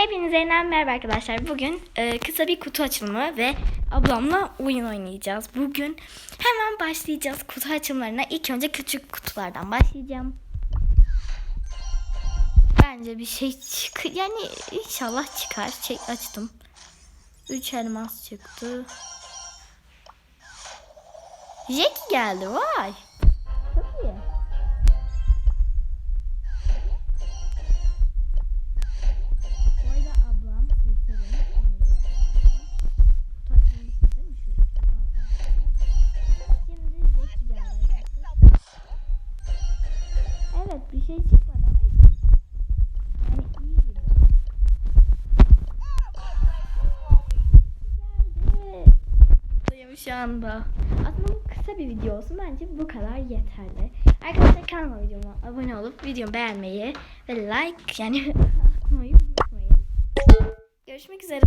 Hepinize yeniden merhaba arkadaşlar. Bugün e, kısa bir kutu açılımı ve ablamla oyun oynayacağız. Bugün hemen başlayacağız kutu açılımlarına. İlk önce küçük kutulardan başlayacağım. Bence bir şey çık yani inşallah çıkar. Çek açtım. 3 elmas çıktı. Jackie geldi vay. Evet bir şey çıkmadı ama iyi. yani iyi gibi. Geldi. Şu anda. Aslında bu kısa bir video olsun. Bence bu kadar yeterli. Arkadaşlar kanalıma videoma abone olup videomu beğenmeyi ve like yani atmayı unutmayın. Görüşmek üzere.